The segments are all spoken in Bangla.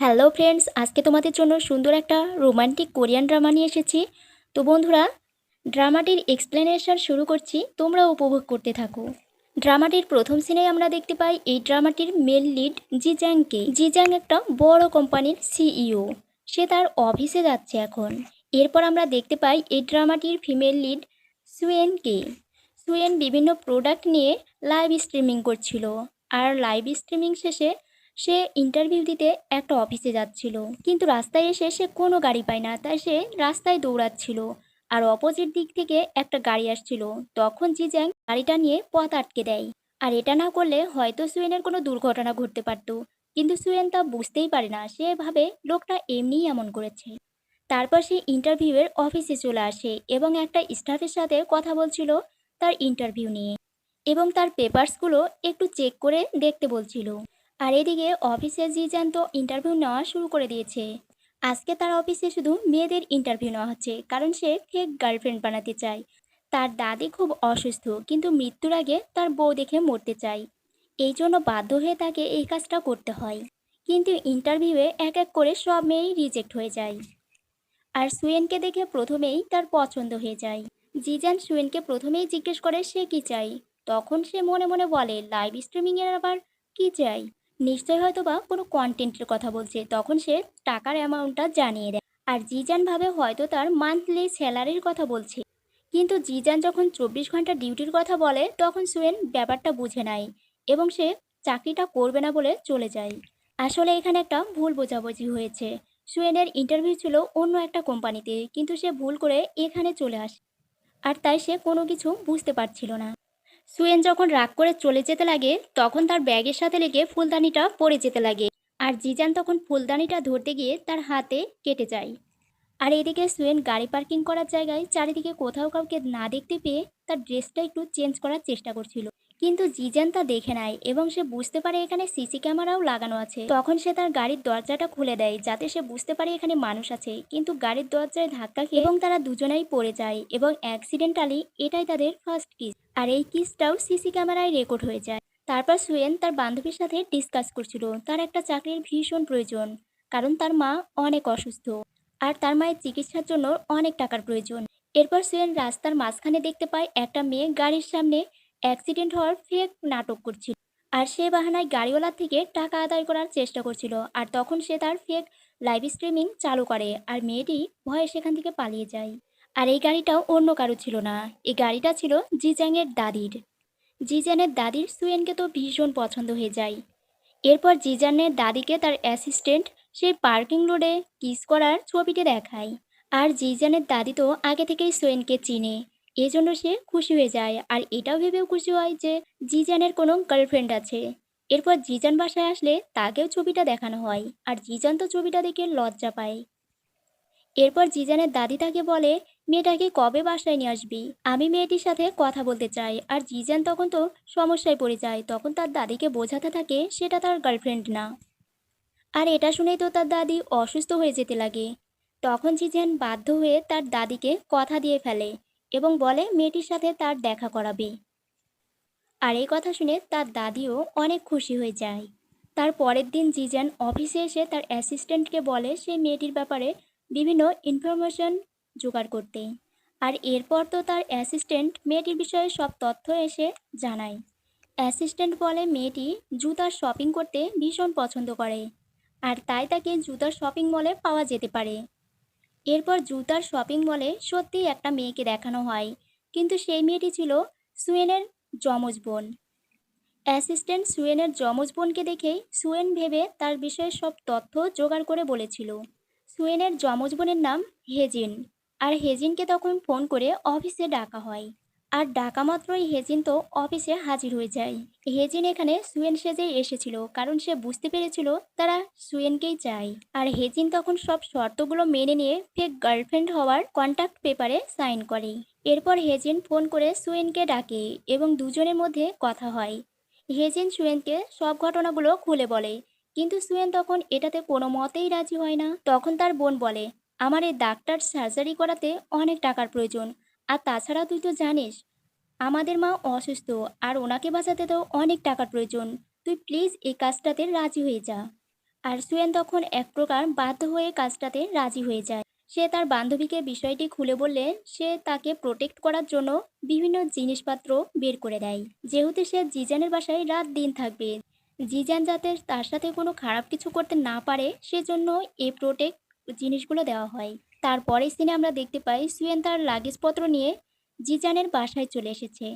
হ্যালো ফ্রেন্ডস, আজকে তোমাদের জন্য সুন্দর একটা রোমান্টিক কোরিয়ান ড্রামা নিয়ে এসেছি। তো বন্ধুরা, ড্রামাটির এক্সপ্লেনেশন শুরু করছি তোমরা উপভোগ করতে থাকো। ড্রামাটির প্রথম সিনে আমরা দেখতে পাই, এই ড্রামাটির মেল লিড জিজ্যাংকে জিজ্যাং একটা বড় কোম্পানির সিইও সে তার অফিসে যাচ্ছে এখন। এরপর আমরা দেখতে পাই, এই ড্রামাটির ফিমেল লিড সুয়েনকে সুয়েন বিভিন্ন প্রোডাক্ট নিয়ে লাইভ স্ট্রিমিং করছিল। আর লাইভ স্ট্রিমিং শেষে সে ইন্টারভিউ দিতে একটা অফিসে যাচ্ছিল। কিন্তু রাস্তায় এসে সে কোনো গাড়ি পায় না, তাই সে রাস্তায় দৌড়াচ্ছিল। আর অপোজিট দিক থেকে একটা গাড়ি আসছিল। তখন জিজ্যাং গাড়িটা নিয়ে পথ আটকে দেয়। আর এটা না করলে হয়তো সুয়েনের কোনো দুর্ঘটনা ঘটতে পারত। কিন্তু সুয়েন তা বুঝতেই পারে না। সে ভাবে লোকটা এমনিই এমন করেছে। তারপর সে ইন্টারভিউয়ের অফিসে চলে আসে এবং একটা স্টাফের সাথে কথা বলছিল তার ইন্টারভিউ নিয়ে। এবং তার পেপারসগুলো একটু চেক করে দেখতে বলছিল। আর এদিকে অফিসে জিজান তো ইন্টারভিউ নেওয়া শুরু করে দিয়েছে। আজকে তার অফিসে শুধু মেয়েদের ইন্টারভিউ নেওয়া হচ্ছে, কারণ সে ফেক গার্লফ্রেন্ড বানাতে চায়। তার দাদি খুব অসুস্থ, কিন্তু মৃত্যুর আগে তার বউ দেখে মরতে চায়। এই জন্য বাধ্য হয়ে তাকে এই কাজটা করতে হয়। কিন্তু ইন্টারভিউয়ে এক এক করে সব মেয়েই রিজেক্ট হয়ে যায়। আর সুয়েনকে দেখে প্রথমেই তার পছন্দ হয়ে যায়। জিজান সুয়েনকে প্রথমেই জিজ্ঞেস করে সে কি চাই তখন সে মনে মনে বলে লাইভ স্ট্রিমিংয়ের আবার কি চাই? নিশ্চয় হয়তো বা কোনো কন্টেন্টের কথা বলছে। তখন সে টাকার অ্যামাউন্টটা জানিয়ে দেয়। আর জিজান ভাবে হয়তো তার মান্থলি স্যালারির কথা বলছে। কিন্তু জিজান যখন চব্বিশ ঘণ্টা ডিউটির কথা বলে, তখন সুয়েন ব্যাপারটা বুঝে নেয় এবং সে চাকরিটা করবে না বলে চলে যায়। আসলে এখানে একটা ভুল বোঝাবুঝি হয়েছে। সুয়েনের ইন্টারভিউ ছিল অন্য একটা কোম্পানিতে কিন্তু সে ভুল করে এখানে চলে আসে। আর তাই সে কোনো কিছু বুঝতে পারছিল না। সুয়েন যখন রাগ করে চলে যেতে লাগে, তখন তার ব্যাগের সাথে লেগে ফুলদানিটা পড়ে যেতে লাগে। আর জিজান তখন ফুলদানিটা ধরতে গিয়ে তার হাতে কেটে যায়। আর এদিকে সুয়েন গাড়ি পার্কিং করার জায়গায় চারিদিকে কোথাও কাউকে না দেখতে পেয়ে তার ড্রেসটা একটু চেঞ্জ করার চেষ্টা করছিল। কিন্তু জিজান তা দেখে নেয় এবং সে বুঝতে পারে এখানে সিসি ক্যামেরাও লাগানো আছে। তখন সে তার গাড়ির দরজাটা খুলে দেয় যাতে সে বুঝতে পারে এখানে মানুষ আছে। কিন্তু গাড়ির দরজায় ধাক্কা খেয়ে এবং তারা দুজনেই পড়ে যায় এবং অ্যাক্সিডেন্টালি এটাই তাদের ফার্স্ট কিস আর এই কিসটাও সিসি ক্যামেরায় রেকর্ড হয়ে যায়। তারপর সুয়েন তার বান্ধবীর সাথে ডিসকাস করছিল। তার একটা চাকরির ভীষণ প্রয়োজন, কারণ তার মা অনেক অসুস্থ। আর তার মায়ের চিকিৎসার জন্য অনেক টাকার প্রয়োজন। এরপর সুয়েন রাস্তার মাঝখানে দেখতে পায় একটা মেয়ে গাড়ির সামনে অ্যাক্সিডেন্ট হওয়ার ফেক নাটক করছিল। আর সে বাহানায় গাড়িওয়ালার থেকে টাকা আদায় করার চেষ্টা করছিল। আর তখন সে তার ফেক লাইভ স্ট্রিমিং চালু করে আর মেয়েটি ভয়ে সেখান থেকে পালিয়ে যায়। আর এই গাড়িটাও অন্য কারও ছিল না। এই গাড়িটা ছিল জিজ্যাংয়ের দাদির। জিজানের দাদির সুয়েনকে তো ভীষণ পছন্দ হয়ে যায়। এরপর জিজানের দাদিকে তার অ্যাসিস্ট্যান্ট সেই পার্কিং রোডে কিস করার ছবিটি দেখায়। আর জিজানের দাদি তো আগে থেকেই সোয়েনকে চিনে। এজন্য সে খুশি হয়ে যায়। আর এটাও ভেবেও খুশি হয় যে, জিজানের কোনো গার্লফ্রেন্ড আছে। এরপর জিজান বাসায় আসলে তাকেও ছবিটা দেখানো হয়। আর জিজান তো ছবিটা দেখে লজ্জা পায়। এরপর জিজানের দাদি তাকে বলে, মেয়েটাকে কবে বাসায় নিয়ে আসবি? আমি মেয়েটির সাথে কথা বলতে চাই। আর জিজান তখন তো সমস্যায় পড়ে যায়। তখন তার দাদিকে বোঝাতে থাকে সেটা তার গার্লফ্রেন্ড না। আর এটা শুনেই তো তার দাদি অসুস্থ হয়ে যেতে লাগে। তখন জিজান বাধ্য হয়ে তার দাদিকে কথা দিয়ে ফেলে। এবং বলে, মেয়েটির সাথে তার দেখা করাবে। আর এই কথা শুনে তার দাদিও অনেক খুশি হয়ে যায়। তার পরের দিন জিজান অফিসে এসে তার অ্যাসিস্ট্যান্টকে বলে সেই মেয়েটির ব্যাপারে বিভিন্ন ইনফরমেশন জোগাড় করতে। আর এরপর তো তার অ্যাসিস্ট্যান্ট মেয়েটির বিষয়ে সব তথ্য এসে জানায়। অ্যাসিস্ট্যান্ট বলে, মেয়েটি জুতার শপিং করতে ভীষণ পছন্দ করে। আর তাই তাকে জুতার শপিং মলে পাওয়া যেতে পারে। এরপর জুতার শপিং মলে সত্যিই একটা মেয়েকে দেখানো হয়। কিন্তু সেই মেয়েটি ছিল সুয়েনের যমজ বোন। অ্যাসিস্ট্যান্ট সুয়েনের যমজ বোনকে দেখেই সুয়েন ভেবে তার বিষয়ে সব তথ্য জোগাড় করে বলেছিল। সুয়েনের যমজ বোনের নাম হেজিন। আর হেজিনকে তখন ফোন করে অফিসে ডাকা হয়। আর ডাকা মাত্রই হেজিন তো অফিসে হাজির হয়ে যায়। হেজিন এখানে সুয়েন সেজে এসেছিল, কারণ সে বুঝতে পেরেছিল তারা সুয়েনকেই চায়। আর হেজিন তখন সব শর্তগুলো মেনে নিয়ে ফেক গার্লফ্রেন্ড হওয়ার কন্ট্যাক্ট পেপারে সাইন করে। এরপর হেজিন ফোন করে সুয়েনকে ডাকে এবং দুজনের মধ্যে কথা হয়। হেজিন সুয়েনকে সব ঘটনাগুলো খুলে বলে, কিন্তু সুয়েন তখন এটাতে কোনো মতেই রাজি হয় না। তখন তার বোন বলে, আমার এই ডাক্তার সার্জারি করাতে অনেক টাকার প্রয়োজন। আর তাছাড়া তুই তো জানিস, আমাদের মা অসুস্থ আর ওনাকে বাঁচাতে তো অনেক টাকার প্রয়োজন। তুই প্লিজ এই কাজটাতে রাজি হয়ে যা। আর সুয়েন তখন এক প্রকার বাধ্য হয়ে কাজটাতে রাজি হয়ে যায়। সে তার বান্ধবীকে বিষয়টি খুলে বললে, সে তাকে প্রোটেক্ট করার জন্য বিভিন্ন জিনিসপত্র বের করে দেয়। যেহেতু সে জিজানের বাসায় রাত দিন থাকবে। জিজান যাতে তার সাথে কোনো খারাপ কিছু করতে না পারে, সেজন্য এই প্রোটেক্ট জিনিসগুলো দেওয়া হয়। তারপরের সিনে আমরা দেখতে পাই সুয়েন তার লাগেজপত্র নিয়ে জিজানের বাসায় চলে এসেছে।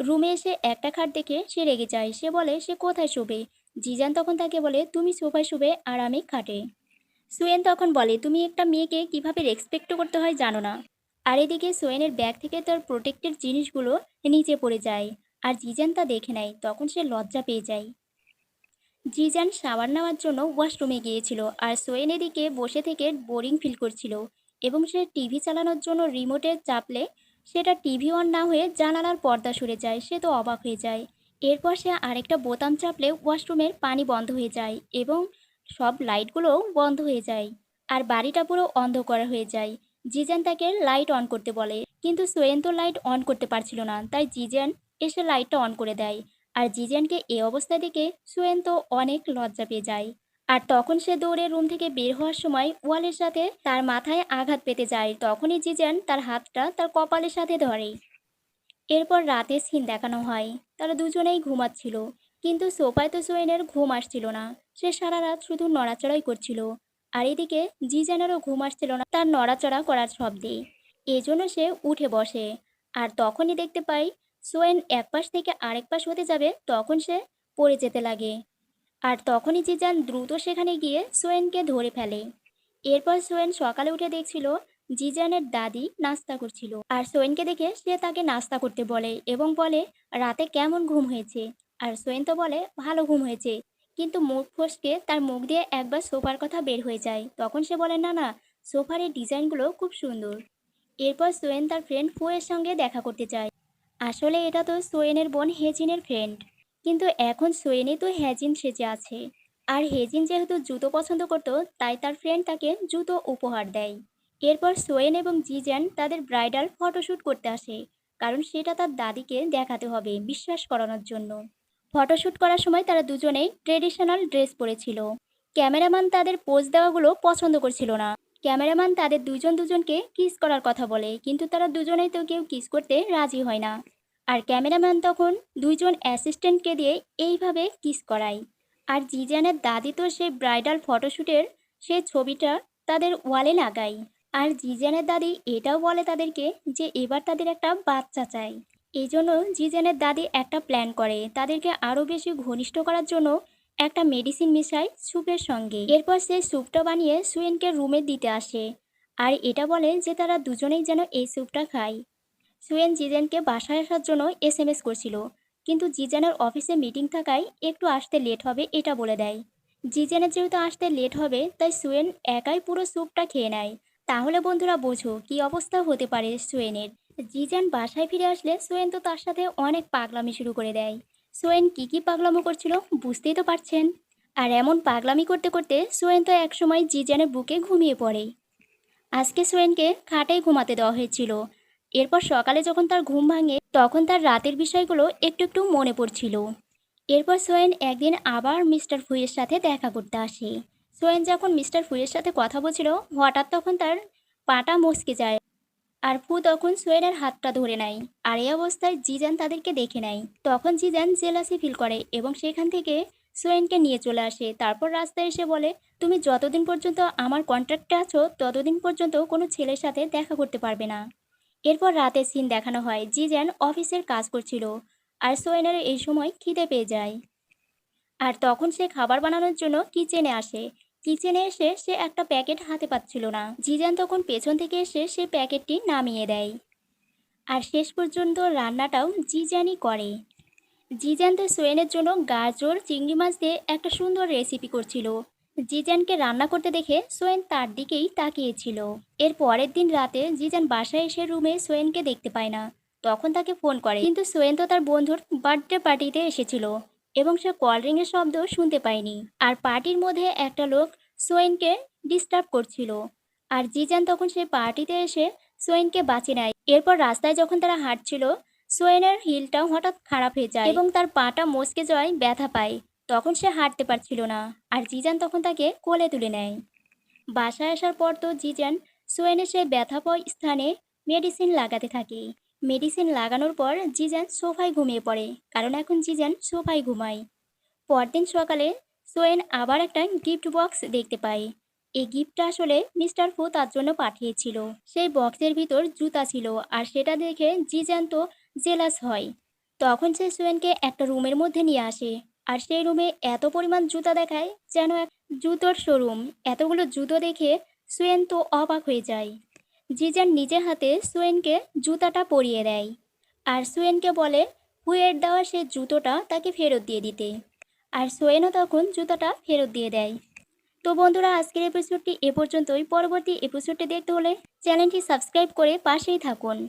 রুমে এসে একটা খাট দেখে সে রেগে যায়। সে বলে, সে কোথায় শোবে? জিজান তখন তাকে বলে, তুমি সোফায় শোবে আর আমি খাটে। সুয়েন তখন বলে, তুমি একটা মেয়েকে কীভাবে রেসপেক্ট করতে হয় জানো না। আর এদিকে সোয়েনের ব্যাগ থেকে তার প্রোটেক্টেড জিনিসগুলো নিচে পড়ে যায় আর জিজান তা দেখে নেয়। তখন সে লজ্জা পেয়ে যায়। জিজান শাওয়ার নেওয়ার জন্য ওয়াশরুমে গিয়েছিল আর সোয়েন এদিকে বসে থেকে বোরিং ফিল করছিল। এবং সে টিভি চালানোর জন্য রিমোটে চাপলে সেটা টিভি অন না হয়ে জানালার পর্দা সরে যায়, সে তো অবাক হয়ে যায়। এরপর সে আরেকটা বোতাম চাপলে ওয়াশরুমের পানি বন্ধ হয়ে যায় এবং সব লাইটগুলোও বন্ধ হয়ে যায় আর বাড়িটা পুরো অন্ধকার হয়ে যায়। জিজান তাকে লাইট অন করতে বলে, কিন্তু সোয়েন তো লাইট অন করতে পারছিল না, তাই জিজান এসে লাইটটা অন করে দেয়। আর জিজানকে এ অবস্থা দেখে সোয়েন তো অনেক লজ্জা পেয়ে যায়। আর তখন সে দৌড়ে রুম থেকে বের হওয়ার সময় ওয়ালের সাথে তার মাথায় আঘাত পেতে যায়। তখনই জিজান তার হাতটা তার কপালের সাথে ধরে। এরপর রাতে সিন দেখানো হয়। তারা দুজনেই ঘুমাচ্ছিল। কিন্তু সোফায় তো সোয়েনের ঘুম আসছিল না। সে সারা রাত শুধু নড়াচড়াই করছিল। আর এদিকে জিজানেরও ঘুম আসছিল না তার নড়াচড়া করার শব্দে। এজন্য সে উঠে বসে। আর তখনই দেখতে পাই সোয়েন এক পাশ থেকে আরেক পাশ হতে যাবে, তখন সে পড়ে যেতে লাগে। আর তখনই জিজান দ্রুত সেখানে গিয়ে সোয়েনকে ধরে ফেলে। এরপর সোয়েন সকালে উঠে দেখছিল জিজানের দাদি নাস্তা করছিল। আর সোয়েনকে দেখে সে তাকে নাস্তা করতে বলে এবং বলে, রাতে কেমন ঘুম হয়েছে? আর সোয়েন তো বলে, ভালো ঘুম হয়েছে। কিন্তু মুখ ফসকে তার মুখ দিয়ে একবার সোফার কথা বের হয়ে যায়। তখন সে বলে, না না, সোফার এই ডিজাইনগুলো খুব সুন্দর। এরপর সোয়েন তার ফ্রেন্ড ফুয়ের সঙ্গে দেখা করতে চায় আসলে এটা তো সোয়েনের বোন হেজিনের ফ্রেন্ড কিন্তু এখন সোয়েনে তো হ্যাজিন সেজে আছে। আর হেজিন যেহেতু জুতো পছন্দ করতো, তাই তার ফ্রেন্ড তাকে জুতো উপহার দেয়। এরপর সোয়েন এবং জিজান তাদের ব্রাইডাল ফটোশ্যুট করতে আসে, কারণ সেটা তার দাদিকে দেখাতে হবে বিশ্বাস করানোর জন্য। ফটোশ্যুট করার সময় তারা দুজনেই ট্রেডিশনাল ড্রেস পরেছিল। ক্যামেরাম্যান তাদের পোজ দেওয়াগুলো পছন্দ করছিল না। ক্যামেরাম্যান তাদের দুজন দুজনকে কিস করার কথা বলে, কিন্তু তারা দুজনেই তো কেউ কিস করতে রাজি হয় না। আর ক্যামেরাম্যান তখন দুইজন অ্যাসিস্ট্যান্টকে দিয়ে এইভাবে কিস করায়। আর জিজানের দাদি তো সেই ব্রাইডাল ফটোশ্যুটের সেই ছবিটা তাদের ওয়ালে লাগায়। আর জিজানের দাদি এটাও বলে তাদেরকে যে এবার তাদের একটা বাচ্চা চাই। এই জন্য জিজানের দাদি একটা প্ল্যান করে তাদেরকে আরও বেশি ঘনিষ্ঠ করার জন্য একটা মেডিসিন মিশায় স্যুপের সঙ্গে। এরপর সে স্যুপটা বানিয়ে সুয়েনকে রুমে দিতে আসে। আর এটা বলে যে তারা দুজনেই যেন এই স্যুপটা খায়। সুয়েন জিজেনকে বাসায় আসার জন্য এস এম এস করছিল। কিন্তু জিজেনের অফিসে মিটিং থাকায় একটু আসতে লেট হবে এটা বলে দেয়। জিজেনের যেহেতু আসতে লেট হবে, তাই সুয়েন একাই পুরো স্যুপটা খেয়ে নেয়। তাহলে বন্ধুরা বোঝো কি অবস্থা হতে পারে সুয়েনের। জিজেন বাসায় ফিরে আসলে সোয়েন তো তার সাথে অনেক পাগলামি শুরু করে দেয়। সোয়েন কি কি পাগলামো করছিল বুঝতেই তো পারছেন। আর এমন পাগলামি করতে করতে সোয়েন তো একসময় জিজানের বুকে ঘুমিয়ে পড়ে। আজকে সোয়েনকে খাটেই ঘুমাতে দেওয়া হয়েছিল। এরপর সকালে যখন তার ঘুম ভাঙে, তখন তার রাতের বিষয়গুলো একটু একটু মনে পড়ছিল। এরপর সোয়েন একদিন আবার মিস্টার ফুয়ের সাথে দেখা করতে আসে। সোয়েন যখন মিস্টার ফুয়ের সাথে কথা বলছিল, হঠাৎ তখন তার পাটা মস্কে যায় আর ফু তখন সোয়েনের হাতটা ধরে নেয় আর এই অবস্থায় জিজান তাদেরকে দেখে নেয়। তখন জিজান জেলাসি ফিল করে এবং সেখান থেকে সোয়েনকে নিয়ে চলে আসে। তারপর রাস্তায় এসে বলে, তুমি যতদিন পর্যন্ত আমার কন্ট্রাক্টে আছো, ততদিন পর্যন্ত কোনো ছেলের সাথে দেখা করতে পারবে না। এরপর রাতের সিন দেখানো হয় জিজান অফিসের কাজ করছিল। আর সোয়েনের এই সময় খিদে পেয়ে যায়। আর তখন সে খাবার বানানোর জন্য কিচেনে আসে। কিচেনে এসে সে একটা প্যাকেট হাতে পাচ্ছিল না। জিজান তখন পেছন থেকে এসে সে প্যাকেটটি নামিয়ে দেয়। আর শেষ পর্যন্ত রান্নাটাও জিজানই করে। জিজান তো সোয়েনের জন্য গাজর, চিংড়ি মাছ দিয়ে একটা সুন্দর রেসিপি করছিল। জিজানকে রান্না করতে দেখে সোয়েন তার দিকেই তাকিয়েছিল। এর পরের দিন রাতে জিজান বাসায় এসে রুমে সোয়েনকে দেখতে পায় না। তখন তাকে ফোন করে। কিন্তু সোয়েন তো তার বন্ধুর বার্থডে পার্টিতে এসেছিল এবং সে কল রিংয়ের শব্দ শুনতে পায়নি। আর পার্টির মধ্যে একটা লোক সোয়েনকে ডিস্টার্ব করছিল। আর জিজান তখন সেই পার্টিতে এসে সোয়েনকে বাঁচিয়ে নেয়। এরপর রাস্তায় যখন তারা হাঁটছিল, সোয়েনের হিলটাও হঠাৎ খারাপ হয়ে যায় এবং তার পাটা মচকে যাওয়ায় ব্যথা পায়। তখন সে হাঁটতে পারছিল না আর জিজান তখন তাকে কোলে তুলে নেয়। বাসায় আসার পর তো জিজান সোয়েনের সেই ব্যথা পাওয়া স্থানে মেডিসিন লাগাতে থাকে। মেডিসিন লাগানোর পর জিজান সোফায় ঘুমিয়ে পড়ে, কারণ এখন জিজান সোফায় ঘুমায়। পরদিন সকালে সোয়েন আবার একটা গিফট বক্স দেখতে পায়। এই গিফটটা আসলে মিস্টার ফু তার জন্য পাঠিয়েছিল। সেই বক্সের ভিতর জুতা ছিল আর সেটা দেখে জিজান তো জেলাস হয়। তখন সে সোয়েনকে একটা রুমের মধ্যে নিয়ে আসে। আর সেই রুমে এত পরিমাণ জুতা দেখায় যেন এক জুতোর শোরুম এতগুলো জুতো দেখে সোয়েন তো অবাক হয়ে যায়। জিজান নিজের হাতে সোয়েনকে জুতাটা পরিয়ে দেয় আর সোয়েনকে বলে হুয়ের দেওয়া সে জুতোটা তাকে ফেরত দিয়ে দিতে। আর সোয়েনও তখন জুতাটা ফেরত দিয়ে দেয়। তো বন্ধুরা, আজকের এপিসোডটি এ পর্যন্তই। পরবর্তী এপিসোডটি দেখতে হলে চ্যানেলটি সাবস্ক্রাইব করে পাশেই থাকুন।